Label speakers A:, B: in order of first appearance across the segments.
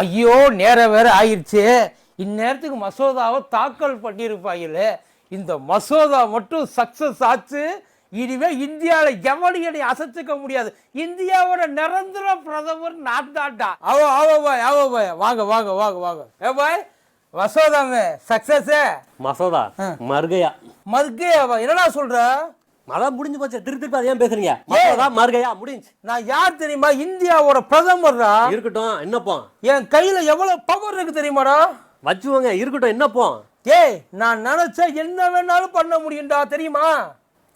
A: ஐயோ நேரம் வேற ஆயிடுச்சு. இந்நேரத்துக்கு மசோதாவை தாக்கல் பண்ணியிருப்பாங்களே இந்த மசோதா மட்டும் சக்சஸ் ஆச்சு. இனிமே இந்தியாவில் எவனையனை அசைச்சுக்க முடியாது. இந்தியாவோட நிரந்தர பிரதமர் நான் தான்டா. அவ அவ பாய் அவ பாய். வாங்க வாங்க வாங்க வாங்க. ஏ பாய் மசோதாமே சக்சஸே
B: மசோதா மறுகையா
A: மர்கேவா என்னடா சொல்ற?
B: அதான் முடிஞ்சு போச்சு. திருப்பி திருப்பி அதை ஏன் பேசுறீங்க மசோதா மறுகையா முடிஞ்சு
A: நான் யார் தெரியுமா? இந்தியாவோட பிரதமர்டா
B: இருக்கட்டும் என்னப்போ?
A: என் கையில எவ்வளவு பவர் இருக்கு தெரியுமாடா?
B: வச்சுவோங்க இருக்கட்டும் என்னப்போ?
A: ஏய் நான் நினைச்சா என்ன வேணாலும் பண்ண முடியும்டா தெரியுமா?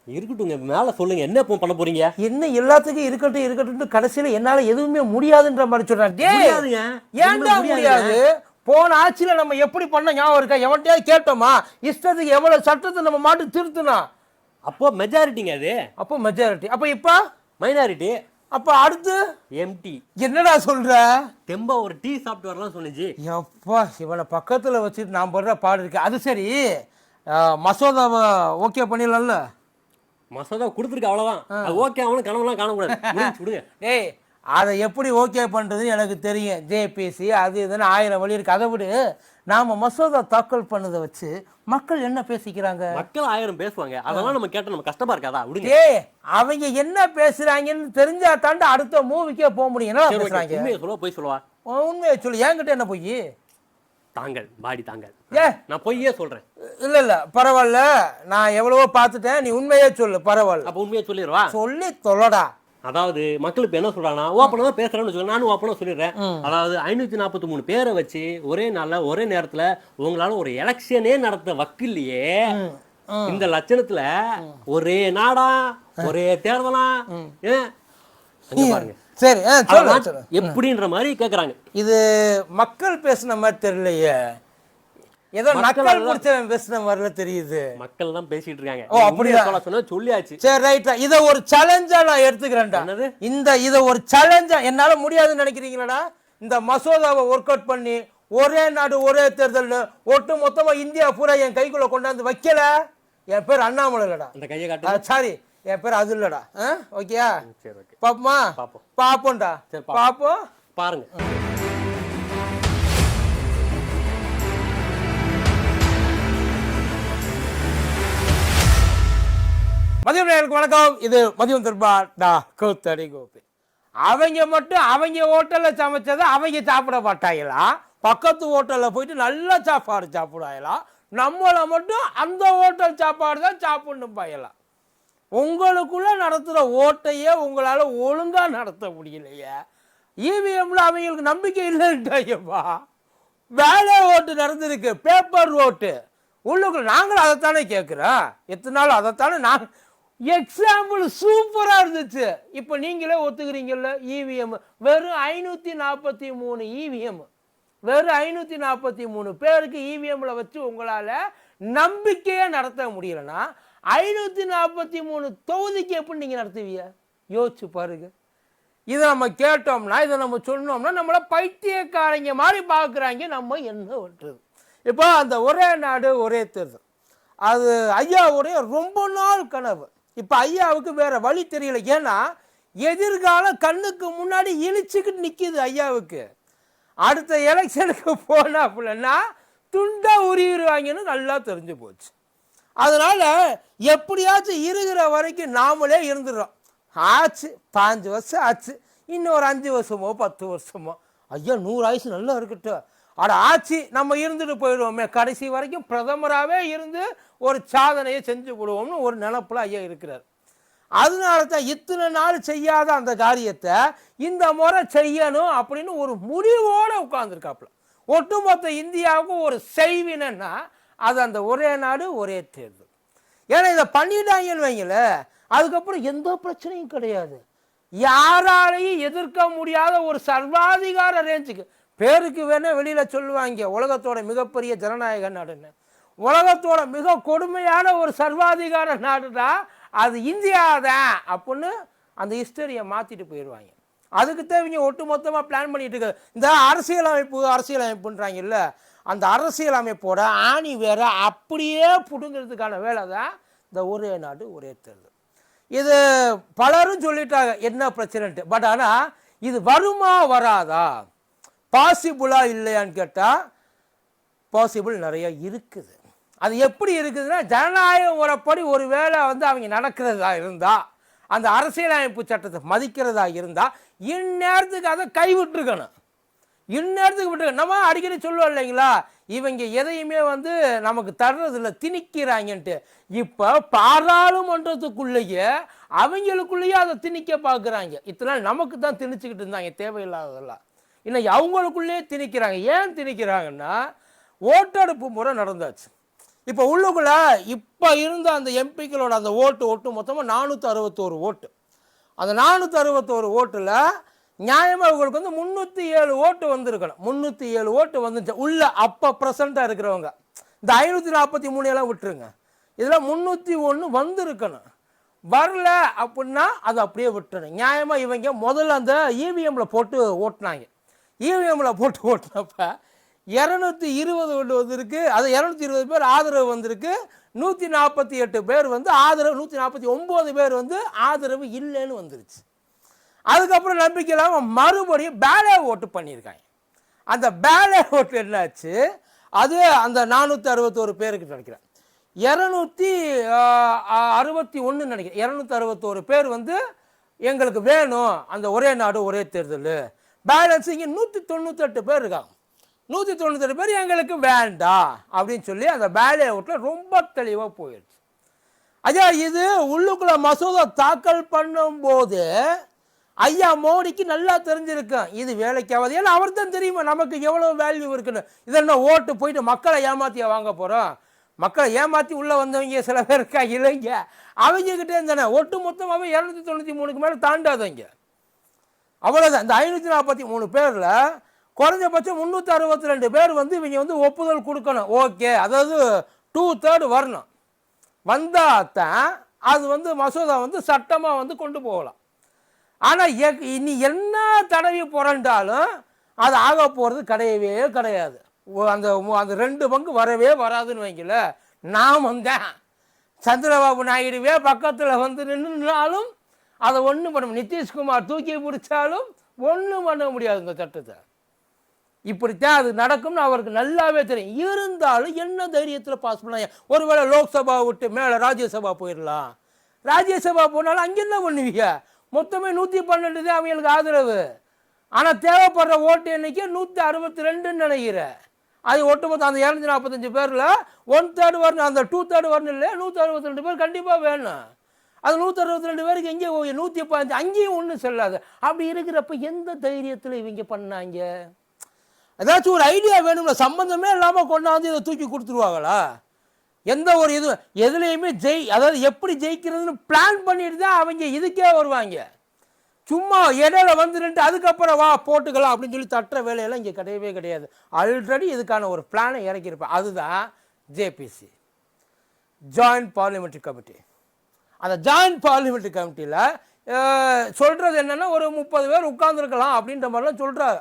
B: இருக்கட்டுங்க மேல சொல்லுங்க என்னப்போ பண்ண போறீங்க?
A: என்ன எல்லாத்துக்கும் இருக்கட்டும் இருக்கட்டும் கடைசியில என்னால எதுவுமே முடியாதுன்ற மாதிரி
B: முடியாதுங்க.
A: ஏன்டா. முடியாது? போன ஆட்சியில நம்ம எப்படி பண்ண ஞாபகம் இருக்கா? எவன்கிட்டயாவது கேட்டோமா? இஷ்டத்துக்கு எவ்வளவு சட்டத்தை நம்ம மாட்டு திருத்தணும்
B: அப்போ மெஜாரிட்டிங்க அது.
A: அப்போ மெஜாரிட்டி அப்ப இப்ப?
B: மைனாரிட்டி
A: அப்ப அடுத்து?
B: எம்டி
A: என்னடா சொல்ற?
B: தெம்பா ஒரு டீ சாப்பிட்டு வரலாம் சொன்னுச்சு.
A: எப்பா இவனை பக்கத்துல வச்சுட்டு நான் படுற பாடு இருக்கு. அது சரி. மசோதாவை ஓகே பண்ணிடலாம்ல?
B: மசோதா கொடுத்துருக்கு அவ்வளவுதான். அது ஓகே அவனும் கனவுலாம் காணக்கூடாது.
A: டேய் அதை எப்படி ஓகே பண்ணுறதுன்னு எனக்கு தெரியும். ஜேபிசி அது இதுன்னு ஆயிரம் வழி இருக்கு. அதை விடு. நாம் மசோதா தாக்கல் பண்ணதை வச்சு மக்கள் என்ன பேசிக்கிறாங்க?
B: மக்கள் ஆயிரம் பேசுவாங்க. அதெல்லாம் நம்ம கேட்ட நம்ம கஷ்டமா இருக்காதா? விடுங்க.
A: அவங்க என்ன பேசுறாங்கன்னு தெரிஞ்சா தாண்ட அடுத்த மூவிக்கே போக முடியும். என்ன. பேசுறாங்க?
B: உண்மையை சொல்லுவா போய் சொல்லுவா?
A: உண்மையை சொல்லு. என்கிட்ட என்ன போய்?
B: தாங்கள் பாடி தாங்கள்.
A: ஏ.
B: நான் பொய்யே சொல்றேன்.
A: இல்ல இல்ல. பரவாயில்ல. நான் எவ்வளவோ பார்த்துட்டேன். நீ உண்மையே சொல்லு. பரவாயில்ல.
B: அப்ப உண்மையை சொல்லிடுவா?
A: சொல்லி தொலைடா.
B: அதாவது மக்கள் இப்ப என்ன சொல்றாங்கன்னா ஓப்பனா தான் பேசுறேன்னு வச்சுக்கோங்க நானும் ஓப்பனா சொல்லிடுறேன். அதாவது ஐநூத்தி நாற்பத்தி மூணு பேரை வச்சு ஒரே நாள்ல ஒரே நேரத்துல உங்களால ஒரு எலெக்ஷனே நடத்த வக்கில்லையே. இந்த லட்சணத்துல ஒரே நாடா ஒரே தேர்தலா? பாருங்க.
A: சரி
B: எப்படின்ற மாதிரி கேக்குறாங்க.
A: இது மக்கள் பேசுன மாதிரி தெரியலையே. ஏதோ
B: மக்கள்
A: பிடிச்சவன் பேசுன மாதிரில தெரியுது.
B: மக்கள் தான் பேசிட்டு இருக்காங்க.
A: ஓ, அப்படியா?
B: சொன்னா சொல்லியாச்சு.
A: சரி ரைட்டா இத ஒரு சேலஞ்சா நான் எடுத்துக்கிறேன்டா? இந்த இத ஒரு சேலஞ்சா என்னால முடியாதுன்னு நினைக்கிறீங்களாடா? இந்த மசோதாவை ஒர்க் அவுட் பண்ணி ஒரே நாடு ஒரே தேர்தல்னு ஒட்டு மொத்தமா இந்தியா பூரா என் கைக்குள்ள கொண்டாந்து வைக்கல? என் பேர் அண்ணாமலை இல்லடா
B: அந்த கையை காட்டு
A: சாரி என் பேர் அது இல்லடா ஓகேயா
B: சரி ஓகே
A: பாப்போமா?
B: பாப்போம்.
A: பாப்போம்டா.
B: பாப்போம். பாருங்க.
A: மதியம் நேருக்கு வணக்கம். இது மதியம் திருப்பா டா கூத்தடி கோபி. அவங்க மட்டும் அவங்க ஹோட்டலில் சமைச்சதை அவங்க சாப்பிட மாட்டாங்களா பக்கத்து ஹோட்டலில் போயிட்டு நல்ல சாப்பாடு சாப்பிடுவாங்களாம் நம்மளை மட்டும் அந்த ஹோட்டல் சாப்பாடு தான் சாப்பிடணும் பாயலாம் உங்களுக்குள்ளே நடத்துகிற ஓட்டையே உங்களால் ஒழுங்காக நடத்த முடியலையே. இவிஎம்ல அவங்களுக்கு நம்பிக்கை இல்லைன்ட்டாங்கப்பா வேலை ஓட்டு நடந்திருக்கு பேப்பர் ஓட்டு. உள்ளுக்குள்ள நாங்களும் அதைத்தானே கேட்குறோம். எத்தனை நாள் அதைத்தானே நாங்கள் எக்ஸாம்பிள் சூப்பராக இருந்துச்சு. இப்போ நீங்களே ஒத்துக்கிறீங்கல்ல இவிஎம் வெறும் ஐநூற்றி நாற்பத்தி மூணு இவிஎம் வெறும் ஐநூற்றி நாற்பத்தி மூணு பேருக்கு இவிஎம்மில் வச்சு உங்களால் நம்பிக்கையாக நடத்த முடியலன்னா ஐநூற்றி நாற்பத்தி மூணு தொகுதிக்கு எப்படி நீங்கள் நடத்துவீங்க? யோசிச்சு பாருங்க. இதை நம்ம கேட்டோம்னா இதை நம்ம சொன்னோம்னா நம்மளை பைத்தியக்காரங்க மாதிரி பார்க்குறாங்க நம்ம என்ன பண்ணுறது இப்போ அந்த ஒரே நாடு ஒரே தேர்தல். அது ஐயாவுடைய ரொம்ப நாள் கனவு. இப்போ ஐயாவுக்கு வேற வழி தெரியல. ஏன்னா எதிர்காலம் கண்ணுக்கு முன்னாடி இழிச்சுக்கிட்டு நிற்கிது ஐயாவுக்கு. அடுத்த எலெக்ஷனுக்கு போனாப்புலன்னா துண்டா உருவிடுவாங்கன்னு நல்லா தெரிஞ்சு போச்சு. அதனால் எப்படியாச்சும் இருக்கிற வரைக்கும் நாமளே இருந்துடுறோம். ஆச்சு பாஞ்சு வருஷம் ஆச்சு. இன்னும் ஒரு அஞ்சு வருஷமோ பத்து வருஷமோ. ஐயா நூறு ஆயுசு நல்லா இருக்கட்டும். அட ஆட்சி நம்ம இருந்துட்டு போயிடுவோமே. கடைசி வரைக்கும் பிரதமராகவே இருந்து ஒரு சாதனையை செஞ்சு கொடுவோம்னு ஒரு நினப்பில் ஐயா இருக்கிறார். அதனால தான் இத்தனை நாள் செய்யாத அந்த காரியத்தை இந்த முறை செய்யணும் அப்படின்னு ஒரு முடிவோடு உட்காந்துருக்காப்புல ஒட்டுமொத்த இந்தியாவுக்கும் ஒரு செய்வினன்னா அது அந்த ஒரே நாடு ஒரே தேர்தல். ஏன்னா இதை பண்ணிட்டாங்கன்னு வைங்கள அதுக்கப்புறம் எந்த பிரச்சனையும் கிடையாது. யாராலையும் எதிர்க்க முடியாத ஒரு சர்வாதிகார ரேஞ்சுக்கு பேருக்கு வேணால் வெளியில் சொல்லுவாங்க உலகத்தோட மிகப்பெரிய ஜனநாயக நாடுன்னு. உலகத்தோட மிக கொடுமையான ஒரு சர்வாதிகார நாடுடா அது இந்தியா தான் அப்படின்னு அந்த ஹிஸ்டரியை மாற்றிட்டு போயிடுவாங்க. அதுக்கு இவங்க ஒட்டு மொத்தமாக பிளான் பண்ணிட்டு இருக்கு இந்த அரசியலமைப்பு அரசியலமைப்புன்றாங்கல்ல அந்த அரசியலமைப்போட ஆணி வேற அப்படியே பிடுங்கிறதுக்கான வேலை தான் இந்த ஒரே நாடு ஒரே தேர்தல். இது பலரும் சொல்லிட்டாங்க என்ன பிரச்சனைன்ட்டு. பட் ஆனால் இது வருமா வராதா? பாசிபிளாக இல்லையான்னு கேட்டால் பாசிபிள் நிறைய இருக்குது. அது எப்படி இருக்குதுன்னா ஜனநாயக முறைப்படி ஒரு வேளை வந்து அவங்க நடக்கிறதா இருந்தால் அந்த அரசியலமைப்பு சட்டத்தை மதிக்கிறதா இருந்தால் இந்நேரத்துக்கு அதை கைவிட்டுருக்கணும். இந்நேரத்துக்கு விட்டு நம்ம அடிக்கடி சொல்லுவோம் இல்லைங்களா இவங்க எதையுமே வந்து நமக்கு தர்றதில்ல திணிக்கிறாங்கன்ட்டு. இப்போ பாராளுமன்றத்துக்குள்ளேயே அவங்களுக்குள்ளேயே அதை திணிக்க பார்க்குறாங்க. இத்தனை நாள் நமக்கு தான் திணிச்சுக்கிட்டு இருந்தாங்க தேவையில்லாததெல்லாம். இன்னைக்கு அவங்களுக்குள்ளேயே திணிக்கிறாங்க. ஏன் திணிக்கிறாங்கன்னா ஓட்டெடுப்பு முறை நடந்தாச்சு. இப்போ உள்ளுக்குள்ளே இப்போ இருந்த அந்த எம்பிக்களோட அந்த ஓட்டு ஓட்டு மொத்தமாக நானூற்றி அறுபத்தோரு ஓட்டு. அந்த நானூற்றி அறுபத்தோரு ஓட்டில் நியாயமாக இவங்களுக்கு வந்து முந்நூற்றி ஏழு ஓட்டு வந்திருக்கணும். முந்நூற்றி ஏழு ஓட்டு வந்துச்சு. உள்ள அப்போ ப்ரெசண்ட்டாக இருக்கிறவங்க. இந்த ஐநூற்றி நாற்பத்தி மூணு எல்லாம் விட்டுருங்க. இதில் முந்நூற்றி ஒன்று வந்திருக்கணும். வரல அப்படின்னா அதை அப்படியே விட்டுருணும் நியாயமாக இவங்க முதல்ல அந்த இவிஎம்மில் போட்டு ஓட்டினாங்க. இவிஎம்ல போட்டு ஓட்டினப்ப இரநூத்தி இருபது ஒன்று வந்திருக்கு. அது இரநூத்தி இருபது பேர் ஆதரவு வந்திருக்கு. நூற்றி நாற்பத்தி எட்டு பேர் வந்து ஆதரவு நூற்றி நாற்பத்தி ஒம்பது பேர் வந்து ஆதரவு இல்லைன்னு வந்துருச்சு. அதுக்கப்புறம் நம்பிக்கை இல்லாமல் மறுபடியும் பேலே ஓட்டு பண்ணியிருக்காங்க. அந்த பேலே ஓட்டு என்னாச்சு? அது அந்த நானூற்றி அறுபத்தோரு பேருக்கு நினைக்கிறேன். இரநூத்தி அறுபத்தி ஒன்று நினைக்கிறேன். இரநூத்தி அறுபத்தோரு பேர் வந்து எங்களுக்கு வேணும். அந்த ஒரே நாடு ஒரே தேர்தல். பேலன்ஸ் இங்கே நூற்றி தொண்ணூத்தெட்டு பேர் இருக்காங்க. நூற்றி தொண்ணூத்தெட்டு பேர் எங்களுக்கு வேண்டாம் அப்படின்னு சொல்லி அந்த பேலே அவுட்டில் ரொம்ப தெளிவாக போயிடுச்சு ஐயா இது உள்ளுக்குள்ள மசோதா தாக்கல் பண்ணும்போது ஐயா மோடிக்கு நல்லா தெரிஞ்சிருக்கும் இது வேலைக்காவது. ஏன்னா அவர் தான் தெரியுமா நமக்கு எவ்வளோ வேல்யூ இருக்குன்னு. இதெல்லாம் என்ன ஓட்டு போயிட்டு மக்களை ஏமாத்தியா வாங்க போகிறோம் மக்களை ஏமாற்றி உள்ளே வந்தவங்க சில பேர் இருக்கா? இல்லைங்க. அவங்கக்கிட்டே இருந்தானே. ஒட்டு மொத்தமாகவே இரநூத்தி தொண்ணூற்றி மூணுக்கு மேலே தாண்டாதவங்க. அவ்வளோதான் இந்த ஐநூற்றி நாற்பத்தி மூணு பேரில் குறைஞ்சபட்சம் முந்நூற்றி அறுபத்தி ரெண்டு பேர் வந்து இவங்க வந்து ஒப்புதல் கொடுக்கணும். ஓகே. அதாவது டூ தேர்டு வரணும். வந்தால் தான் அது வந்து மசோதா வந்து சட்டமாக வந்து கொண்டு போகலாம். ஆனால் இனி என்ன தடவி புரண்டாலும் அது ஆக போகிறது கிடையவே கிடையாது. ஓ, அந்த அந்த ரெண்டு பங்கு வரவே வராதுன்னு வைங்கள நான் வந்தேன். சந்திரபாபு நாயுடுவே பக்கத்தில் வந்து நின்றுனாலும் அதை ஒன்றும் பண்ண நிதிஷ்குமார் தூக்கி பிடிச்சாலும் ஒன்றும் பண்ண முடியாது இந்த சட்டத்தை இப்படித்தான் அது நடக்கும்னு அவருக்கு நல்லாவே தெரியும். இருந்தாலும் என்ன தைரியத்தில் பாஸ் பண்ணலாம் ஒருவேளை லோக்சபா விட்டு மேலே ராஜ்யசபா போயிடலாம் ராஜ்யசபா போனாலும் அங்கே என்ன பண்ணுவீங்க? மொத்தமே நூற்றி பன்னெண்டு தான் அவங்களுக்கு ஆதரவு. ஆனால் தேவைப்படுற ஓட்டு எண்ணிக்கை நூற்றி அறுபத்தி ரெண்டுன்னு நினைக்கிறேன். அது ஒட்டுமொத்தம் அந்த இரநூத்தி நாற்பத்தஞ்சு பேரில் ஒன் தேர்டு வரணும் அந்த டூ தேர்டு வரணும் இல்லை நூற்றி அறுபத்தி ரெண்டு பேர் கண்டிப்பாக வேணும். அது நூற்றி அறுபத்தி ரெண்டு பேருக்கு எங்கே போய் நூற்றி பதினஞ்சு அங்கேயும் ஒன்றும் செல்லாது. அப்படி இருக்கிறப்ப எந்த தைரியத்தில் இவங்க பண்ணாங்க? ஏதாச்சும் ஒரு ஐடியா வேணும்ல சம்மந்தமே இல்லாமல் கொண்டாந்து இதை தூக்கி கொடுத்துருவாங்களா? எந்த ஒரு இது எதுலேயுமே ஜெய் அதாவது எப்படி ஜெயிக்கிறதுன்னு பிளான் பண்ணிட்டு தான் அவங்க இதுக்கே வருவாங்க. சும்மா இடையில வந்து நின்று அதுக்கப்புறம் வா போட்டுக்கலாம் அப்படின்னு சொல்லி தட்டுற வேலையெல்லாம் இங்கே கிடையவே கிடையாது. ஆல்ரெடி இதுக்கான ஒரு பிளானை இறக்கியிருப்பேன் அதுதான் ஜேபிசி ஜாயிண்ட் பார்லிமெண்ட்ரி கமிட்டி அந்த ஜாயிண்ட் பார்லிமெண்ட்ரி கமிட்டியில் சொல்கிறது என்னென்னா ஒரு முப்பது பேர் உட்கார்ந்துருக்கலாம் அப்படின்ற மாதிரிலாம் சொல்கிறாங்க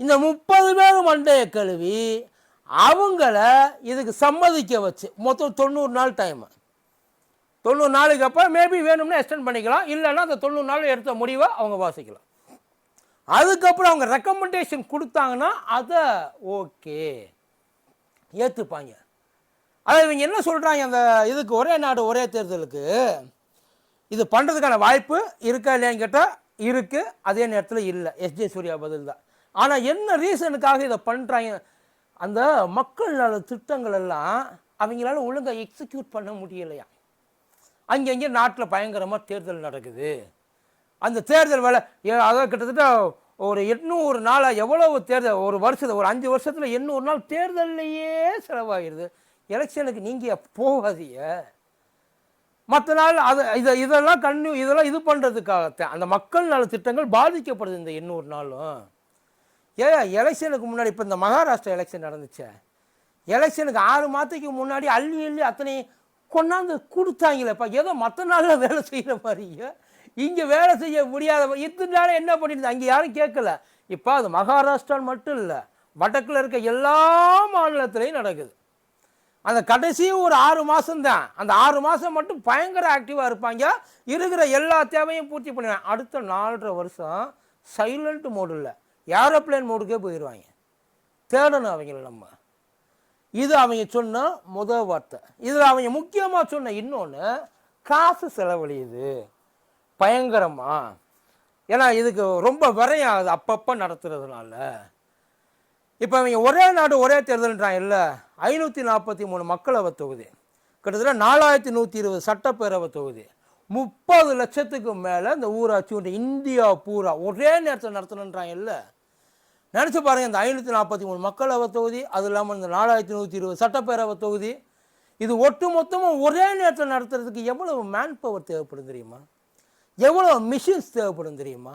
A: இந்த முப்பது பேர் மண்டையை கழுவி அவங்கள இதுக்கு சம்மதிக்க வச்சு மொத்தம் தொண்ணூறு நாள் டைமு தொண்ணூறு நாளுக்கு அப்புறம் மேபி வேணும்னா எக்ஸ்டெண்ட் பண்ணிக்கலாம் இல்லைன்னா அந்த தொண்ணூறு நாள் எடுத்த முடிவை அவங்க வாசிக்கலாம். அதுக்கப்புறம் அவங்க ரெக்கமெண்டேஷன் கொடுத்தாங்கன்னா அதை ஓகே ஏற்றுப்பாங்க அதாவது இவங்க என்ன சொல்கிறாங்க அந்த இதுக்கு ஒரே நாடு ஒரே தேர்தலுக்கு? இது பண்ணுறதுக்கான வாய்ப்பு இருக்கா இல்லையான்னு கேட்டால் இருக்குது அதே நேரத்தில் இல்லை. எஸ்ஜே சூர்யா பதில் தான். ஆனால் என்ன ரீசனுக்காக இதை பண்ணுறாங்க அந்த மக்கள் நல திட்டங்கள் எல்லாம் அவங்களால ஒழுங்காக எக்ஸிக்யூட் பண்ண முடியலையா? அங்கங்கே நாட்டில் பயங்கரமாக தேர்தல் நடக்குது. அந்த தேர்தல் வேலை ஏ- அதாவது கிட்டத்தட்ட ஒரு எட்நூறு நாளாக எவ்வளவு தேர்தல் ஒரு வருஷத்துல ஒரு அஞ்சு வருஷத்தில் எண்ணூறு நாள் தேர்தல்லையே செலவாகிடுது எலெக்ஷனுக்கு நீங்கள் போகாதீங்க. மற்ற நாள் அது இதை இதெல்லாம் கன்யூ இதெல்லாம் இது பண்ணுறதுக்காகத்தான் அந்த மக்கள் நல திட்டங்கள் பாதிக்கப்படுது இந்த எண்ணூறு நாளும். ஏன் எலெக்ஷனுக்கு முன்னாடி இப்போ இந்த மகாராஷ்டிரா எலெக்ஷன் நடந்துச்சே. எலெக்ஷனுக்கு ஆறு மாதத்துக்கு முன்னாடி அள்ளி அள்ளி அத்தனை கொண்டாந்து கொடுத்தாங்களேப்பா. ஏதோ மற்ற நாளில் வேலை செய்கிற மாதிரியே இங்கே வேலை செய்ய முடியாத இத்தனை நாளும் என்ன பண்ணிட்டு அங்கே யாரும் கேட்கல. இப்போ அது மகாராஷ்டிரான்னு மட்டும் இல்லை வடக்கில் இருக்க எல்லா மாநிலத்திலையும் நடக்குது. அந்த கடைசி ஒரு ஆறு மாதம்தான் அந்த ஆறு மாதம் மட்டும் பயங்கர ஆக்டிவாக இருப்பாங்க. இருக்கிற எல்லா தேவையும் பூர்த்தி பண்ணுவேன் அடுத்த நாலரை வருஷம் சைலண்ட் மோடில் ஏரோப்ளேன் மோடுக்கே போயிடுவாங்க தேடணும் அவங்கள நம்ம. இது அவங்க சொன்ன முத வார்த்தை. இதில் அவங்க முக்கியமாக சொன்ன இன்னொன்று காசு செலவழியுது. பயங்கரமாக ஏன்னா இதுக்கு ரொம்ப விரையாகுது. அப்பப்போ நடத்துறதுனால. இப்போ அவங்க ஒரே நாடு ஒரே தேர்தல்ன்றாங்க இல்லை? ஐநூற்றி நாற்பத்தி மூணு மக்களவை தொகுதி. கிட்டத்தட்ட நாலாயிரத்தி நூற்றி இருபது சட்டப்பேரவை தொகுதி. முப்பது லட்சத்துக்கு மேலே இந்த ஊராட்சி ஒன்று இந்தியா பூரா ஒரே நேரத்தில் நடத்தணுன்றாங்க இல்லை? நினச்சி பாருங்கள் இந்த ஐநூற்றி நாற்பத்தி மூணு மக்களவை தொகுதி அது இல்லாமல் இந்த நாலாயிரத்தி நூற்றி இருபது சட்டப்பேரவை தொகுதி இது ஒட்டு மொத்தமாக ஒரே நேரத்தில் நடத்துறதுக்கு எவ்வளவு மேன் பவர் தேவைப்படும் தெரியுமா? எவ்வளோ மிஷின்ஸ் தேவைப்படும் தெரியுமா?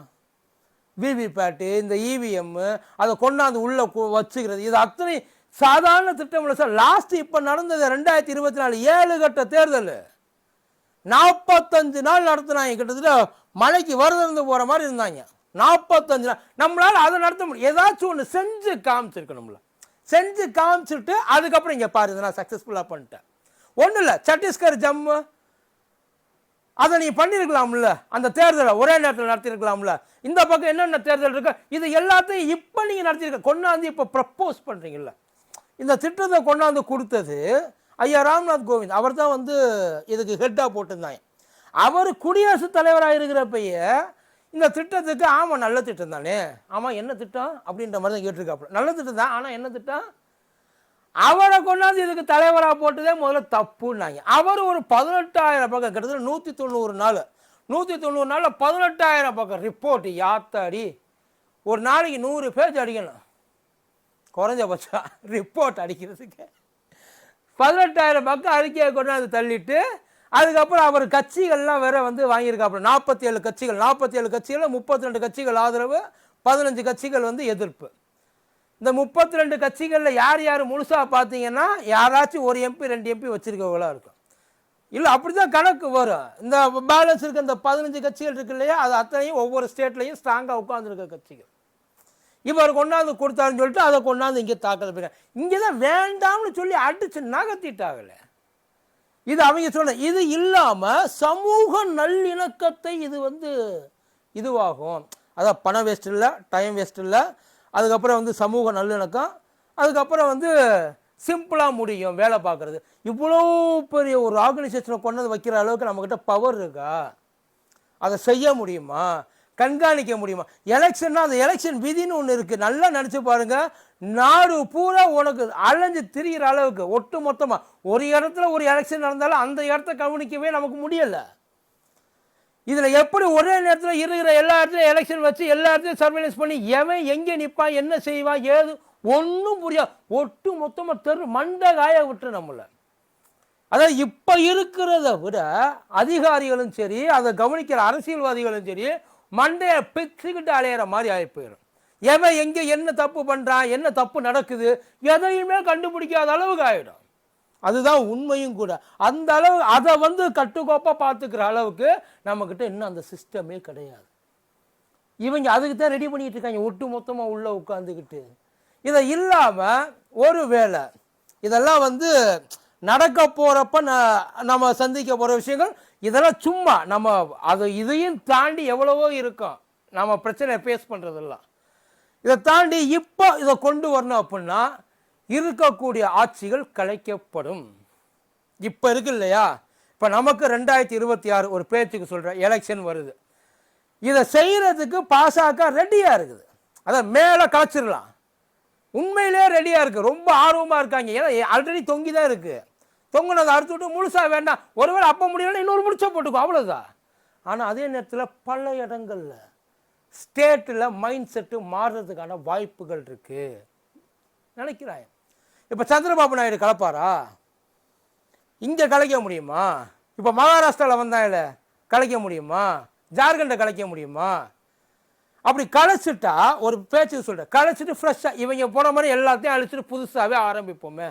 A: விவிபேட்டு இந்த இவிஎம்மு அதை கொண்டாந்து உள்ளே வச்சுக்கிறது. இது அத்தனை சாதாரண திட்டம் இல்லை சார். லாஸ்ட் இப்போ நடந்தது ரெண்டாயிரத்தி இருபத்தி நாலு ஏழு கட்ட தேர்தல். நாற்பத்தஞ்சு நாள் நடத்துனாங்க. கிட்டத்தட்ட மலைக்கு வரதிருந்து போகிற மாதிரி இருந்தாங்க. நாற்பத்தஞ்சு நாள். நம்மளால் அதை நடத்த முடியும் ஏதாச்சும் ஒன்று செஞ்சு காமிச்சிருக்கணும்ல செஞ்சு காமிச்சிட்டு அதுக்கப்புறம் இங்கே பாரு நான் சக்ஸஸ்ஃபுல்லாக பண்ணிட்டேன். ஒன்றும் இல்லை சத்தீஸ்கர் ஜம்மு அதை நீ பண்ணியிருக்கலாம்ல அந்த தேர்தலை ஒரே நேரத்தில் நடத்தியிருக்கலாம்ல இந்த பக்கம் என்னென்ன தேர்தல் இருக்கு? இது எல்லாத்தையும் இப்போ நீங்கள் நடத்தியிருக்க கொண்டாந்து இப்போ ப்ரப்போஸ் பண்ணுறீங்கல்ல இந்த திட்டத்தை கொண்டாந்து கொடுத்தது ஐயா ராம்நாத் கோவிந்த். அவர் தான் வந்து இதுக்கு ஹெட்டாக போட்டிருந்தாங்க. அவர் குடியரசுத் தலைவராக இருக்கிறப்பயே இந்த திட்டத்துக்கு ஆமாம் நல்ல திட்டம் தானே. ஆமாம் என்ன திட்டம்? அப்படின்ற மாதிரி தான் கேட்டிருக்காப்புல. நல்ல திட்டம் தான் ஆனால் என்ன திட்டம்? அவரை கொண்டாந்து இதுக்கு தலைவராக போட்டதே முதல்ல தப்புன்னாங்க. அவர் ஒரு பதினெட்டாயிரம் பக்கம் கிட்டத்தட்ட நூற்றி தொண்ணூறு நாள் நூற்றி தொண்ணூறு நாளில் பதினெட்டாயிரம் பக்கம் ரிப்போர்ட் யாத்தாடி. ஒரு நாளைக்கு நூறு பேஜ் அடிக்கணும். குறைஞ்சபட்சம் ரிப்போர்ட் அடிக்கிறதுக்கு. பதினெட்டாயிரம் பக்கம் அறிக்கையை கொண்டாந்து தள்ளிட்டு அதுக்கப்புறம் அவர் கட்சிகள்லாம் வேற வந்து வாங்கியிருக்காப்புல. நாற்பத்தி ஏழு கட்சிகள் நாற்பத்தி ஏழு கட்சிகளில் முப்பத்தி ரெண்டு கட்சிகள் ஆதரவு பதினஞ்சு கட்சிகள் வந்து எதிர்ப்பு. இந்த முப்பத்தி ரெண்டு கட்சிகளில் யார் யார் முழுசாக பார்த்தீங்கன்னா யாராச்சும் ஒரு எம்பி ரெண்டு எம்பி வச்சிருக்கவங்களா இருக்கும். இல்லை அப்படி தான் கணக்கு வரும். இந்த பேலன்ஸ் இருக்க இந்த பதினஞ்சு கட்சிகள் இருக்கு இல்லையா அது அத்தனையும் ஒவ்வொரு ஸ்டேட்லையும் ஸ்ட்ராங்காக உட்காந்துருக்க கட்சிகள். இவர் கொண்டாந்து கொடுத்தாருன்னு சொல்லிட்டு அதை கொண்டாந்து இங்கே தாக்கல் பண்ண இங்கே தான் வேண்டாம்னு சொல்லி அடித்து நகர்த்திட்டாங்களே. இது அவங்க சொன்ன இது இல்லாமல் சமூக நல்லிணக்கத்தை இது வந்து இதுவாகும். அதான் பணம் வேஸ்ட் இல்லை டைம் வேஸ்ட் இல்லை அதுக்கப்புறம் வந்து சமூக நல்லிணக்கம் அதுக்கப்புறம் வந்து சிம்பிளாக முடியும் வேலை பார்க்குறது. இவ்வளோ பெரிய ஒரு ஆர்கனைசேஷனை கொண்டு வந்து வைக்கிற அளவுக்கு நம்மக்கிட்ட பவர் இருக்கா? அதை செய்ய முடியுமா? கண்காணிக்க முடியுமா? எலெக்ஷன்னா அந்த எலெக்ஷன் விதின்னு ஒன்று இருக்குது நல்லா நினச்சி பாருங்கள் நாடு பூரா உனக்கு அலைஞ்சு திரிகிற அளவுக்கு ஒட்டு மொத்தமாக ஒரு இடத்துல ஒரு எலெக்ஷன் நடந்தாலும் அந்த இடத்த கவனிக்கவே நமக்கு முடியலை. இதில் எப்படி ஒரே நேரத்தில் இருக்கிற எல்லா இடத்துலையும் எலெக்ஷன் வச்சு எல்லா இடத்துலையும் சர்வேலன்ஸ் பண்ணி எவன் எங்கே நிற்பான் என்ன செய்வான் ஏது ஒன்றும் புரியாது ஒட்டு மொத்தமாக தெரு மண்டை காய விட்டு நம்மளை. அதாவது இப்போ இருக்கிறத விட அதிகாரிகளும் சரி அதை கவனிக்கிற அரசியல்வாதிகளும் சரி மண்டையை பிச்சுக்கிட்டு அலையிற மாதிரி ஆகி போயிடும் எவன் எங்கே என்ன தப்பு பண்ணுறான் என்ன தப்பு நடக்குது எதையுமே கண்டுபிடிக்காத அளவுக்கு ஆகிடும் அதுதான் உண்மையும் கூட. அந்த அளவு அதை வந்து கட்டுக்கோப்பாக பார்த்துக்கிற அளவுக்கு நம்மக்கிட்ட இன்னும் அந்த சிஸ்டமே கிடையாது. இவங்க அதுக்கு தான் ரெடி பண்ணிகிட்டு இருக்காங்க ஒட்டு மொத்தமாக உள்ளே உட்காந்துக்கிட்டு இதை இல்லாமல் ஒரு வேளை இதெல்லாம் வந்து நடக்க போகிறப்ப நம்ம சந்திக்க போகிற விஷயங்கள் இதெல்லாம் சும்மா நம்ம அது இதையும் தாண்டி எவ்வளவோ இருக்கும். நம்ம பிரச்சனையை ஃபேஸ் பண்ணுறதெல்லாம் இதை தாண்டி இப்போ இதை கொண்டு வரணும் அப்படின்னா இருக்கக்கூடிய ஆட்சிகள் கலைக்கப்படும். இப்போ இருக்கு இல்லையா? இப்போ நமக்கு ரெண்டாயிரத்தி இருபத்தி ஆறு ஒரு பேச்சுக்கு சொல்கிறேன் எலெக்ஷன் வருது. இதை செய்கிறதுக்கு பாசாக்கா ரெடியாக இருக்குது. அதை மேலே கலைச்சிடலாம். உண்மையிலே ரெடியாக இருக்குது ரொம்ப ஆர்வமாக இருக்காங்க. ஏன்னா ஆல்ரெடி தொங்கி தான் இருக்குது தொங்குனதை அறுத்து விட்டு முழுசாக வேண்டாம். ஒருவேளை அப்போ முடியலன்னா இன்னொரு முடிச்சா போட்டுக்கோ. அவ்வளோதான் ஆனால் அதே நேரத்தில் பல இடங்களில் ஸ்டேட்டில் மைண்ட் செட்டு மாறுறதுக்கான வாய்ப்புகள் இருக்குது நினைக்கிறாங்க இப்போ சந்திரபாபு நாயுடு கலப்பாரா? இங்கே கலைக்க முடியுமா? இப்போ மகாராஷ்டிராவில் வந்தாயில கலைக்க முடியுமா? ஜார்க்கண்டை கலைக்க முடியுமா? அப்படி கலைச்சிட்டா ஒரு பேச்சு சொல்கிறேன் கலைச்சிட்டு ஃப்ரெஷ்ஷாக இவங்க போன மாதிரி எல்லாத்தையும் அழிச்சிட்டு புதுசாகவே ஆரம்பிப்போமே.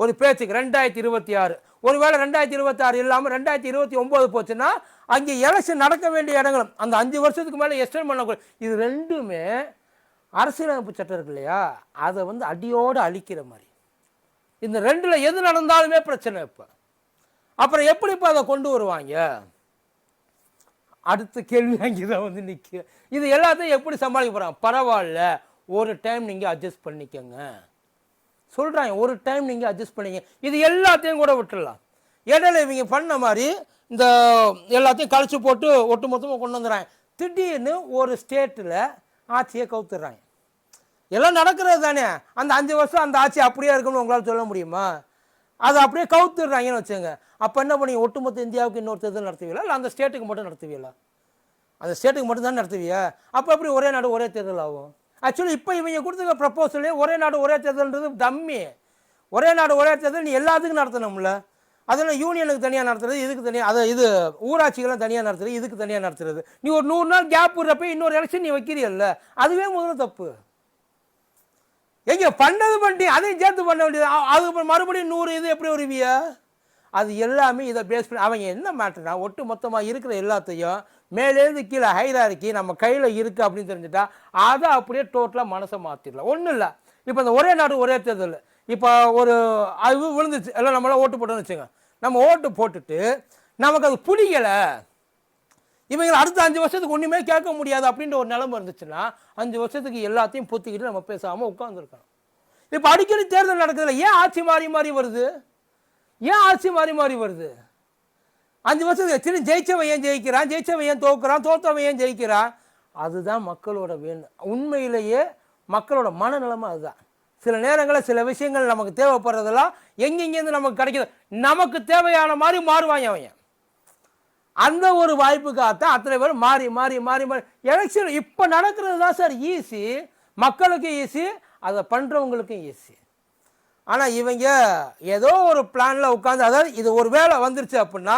A: ஒரு பேச்சுக்கு ரெண்டாயிரத்தி இருபத்தி ஆறு. ஒருவேளை ரெண்டாயிரத்தி இருபத்தாறு இல்லாமல் ரெண்டாயிரத்தி இருபத்தி ஒம்பது போச்சுன்னா அங்கே எலெக்ஷன் நடக்க வேண்டிய இடங்களும் அந்த அஞ்சு வருஷத்துக்கு மேலே எக்ஸ்டெண்ட் பண்ணக்கூடாது இது ரெண்டுமே அரசியலமைப்பு சட்டம் இருக்கு இல்லையா? அதை வந்து அடியோடு அழிக்கிற மாதிரி. இந்த ரெண்டில் எது நடந்தாலுமே பிரச்சனை இப்போ. அப்புறம் எப்படி இப்போ அதை கொண்டு வருவாங்க? அடுத்த கேள்வி அங்கே தான் வந்து நிற்க இது எல்லாத்தையும் எப்படி சமாளிக்க போகிறாங்க பரவாயில்ல ஒரு டைம் நீங்கள் அட்ஜஸ்ட் பண்ணிக்கங்க. சொல்கிறாங்க ஒரு டைம் நீங்கள் அட்ஜஸ்ட் பண்ணிங்க. இது எல்லாத்தையும் கூட விட்டுடலாம். இடையில இவங்க பண்ண மாதிரி இந்த எல்லாத்தையும் கழிச்சு போட்டு ஒட்டு மொத்தமாக கொண்டு வந்துடுறாங்க. திடீர்னு ஒரு ஸ்டேட்டில் ஆட்சியை கவுத்துடுறாங்க. எல்லாம் நடக்கிறது தானே. அந்த அஞ்சு வருஷம் அந்த ஆட்சி அப்படியே இருக்கும்னு உங்களால் சொல்ல முடியுமா? அதை அப்படியே கவுத்துடுறாங்கன்னு வச்சுங்க அப்போ என்ன பண்ணி ஒட்டுமொத்த இந்தியாவுக்கு இன்னொரு தேர்தல் நடத்துவீங்களா? இல்லை அந்த ஸ்டேட்டுக்கு மட்டும் நடத்துவீங்களா? அந்த ஸ்டேட்டுக்கு மட்டும் தான் நடத்துவியா அப்போ எப்படி ஒரே நாடு ஒரே தேர்தல் ஆகும்? ஆக்சுவலி இப்போ இவங்க கொடுத்துருக்க ப்ரப்போசலே ஒரே நாடு ஒரே தேர்தல்ன்றது டம்மி. ஒரே நாடு ஒரே தேர்தல் நீ எல்லாத்துக்கும் நடத்தணும்ல. அதில் யூனியனுக்கு தனியாக நடத்துறது இதுக்கு தனியாக அதை இது ஊராட்சிகள்லாம் தனியாக நடத்துறது இதுக்கு தனியாக நடத்துறது. நீ ஒரு நூறு நாள் கேப் விடுறப்ப இன்னொரு எலெக்ஷன் நீ வைக்கிறீல்ல அதுவே முதல்ல தப்பு. எங்க பண்ணது பண்ணி அதையும் சேர்த்து பண்ண வேண்டியது. அ- அதுக்கப்புறம் மறுபடியும் நூறு இது எப்படி வருவிய? அது எல்லாமே இதை பேஸ் பண்ணி அவங்க என்ன மேட்டர்னா ஒட்டு மொத்தமாக இருக்கிற எல்லாத்தையும் மேலேருந்து கீழே ஹைரார்க்கி நம்ம கையில் இருக்குது அப்படின்னு தெரிஞ்சுட்டா அதை அப்படியே டோட்டலாக மனசை மாற்றிடலாம் ஒன்றும் இல்லை. இப்போ இந்த ஒரே நாடு ஒரே தேர்தல். இப்போ ஒரு அது விழுந்துச்சு. எல்லாம் நம்மளாம் ஓட்டு போட்டோம்னு வச்சுங்க நம்ம ஓட்டு போட்டுட்டு நமக்கு அது பிடிக்கலை. இவங்க அடுத்த அஞ்சு வருஷத்துக்கு ஒன்றுமே கேட்க முடியாது அப்படின்ற ஒரு நிலைமை இருந்துச்சுன்னா அஞ்சு வருஷத்துக்கு எல்லாத்தையும் பொத்திக்கிட்டு நம்ம பேசாமல் உட்காந்துருக்கோம் இப்போ அடிக்கடி தேர்தல் நடக்குதுல ஏன் ஆட்சி மாறி மாறி வருது? ஏன் ஆட்சி மாறி மாறி வருது? அஞ்சு வருஷத்துக்கு திரும்பி ஜெயிச்சவன் ஏன் ஜெயிக்கிறான்? ஜெயிச்சவன் ஏன் தோக்குறான்? தோத்தவன் ஏன் ஜெயிக்கிறான்? அதுதான் மக்களோட வேணும் உண்மையிலேயே மக்களோட மனநிலைமை அதுதான். சில நேரங்களில் சில விஷயங்கள் நமக்கு தேவைப்படுறதெல்லாம் எங்கெங்கேருந்து நமக்கு கிடைக்கிது நமக்கு தேவையான மாதிரி மாறுவாங்க அவன். அந்த ஒரு வாய்ப்புக்காகத்தான் அத்தனை பேர் மாறி மாறி மாறி மாறி. எலெக்ஷன் இப்போ நடக்கிறது தான் சார் ஈஸி மக்களுக்கும் ஈஸி அதை பண்ணுறவங்களுக்கும் ஈஸி ஆனால் இவங்க ஏதோ ஒரு பிளானில் உட்காந்து அதாவது இது ஒரு வேளை வந்துருச்சு அப்படின்னா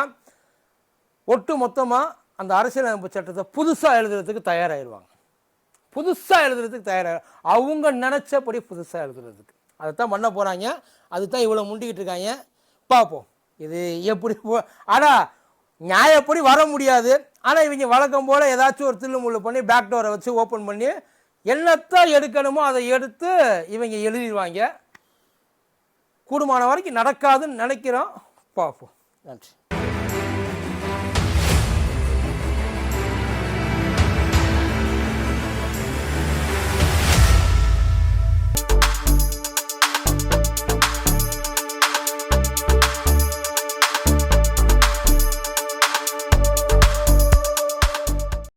A: ஒட்டு மொத்தமாக அந்த அரசியலமைப்பு சட்டத்தை புதுசாக எழுதுறதுக்கு தயாராகிடுவாங்க புதுசாக எழுதுறதுக்கு தயாராக அவங்க நினச்சபடி புதுசாக எழுதுறதுக்கு. அதைத்தான் பண்ண போகிறாங்க அதுதான் இவ்வளோ முண்டிக்கிட்டு இருக்காங்க. பார்ப்போம் இது எப்படி போ ஆனால் நியாயப்படி வர முடியாது. ஆனால் இவங்க வழக்கம் போல் ஏதாச்சும் ஒரு தில்லு முள்ளு பண்ணி பேக் டோரை வச்சு ஓப்பன் பண்ணி என்னத்தான் எடுக்கணுமோ அதை எடுத்து இவங்க எழுதிடுவாங்க கூடுமான வரைக்கும் நடக்காதுன்னு நினைக்கிறோம். பார்ப்போம். நன்றி.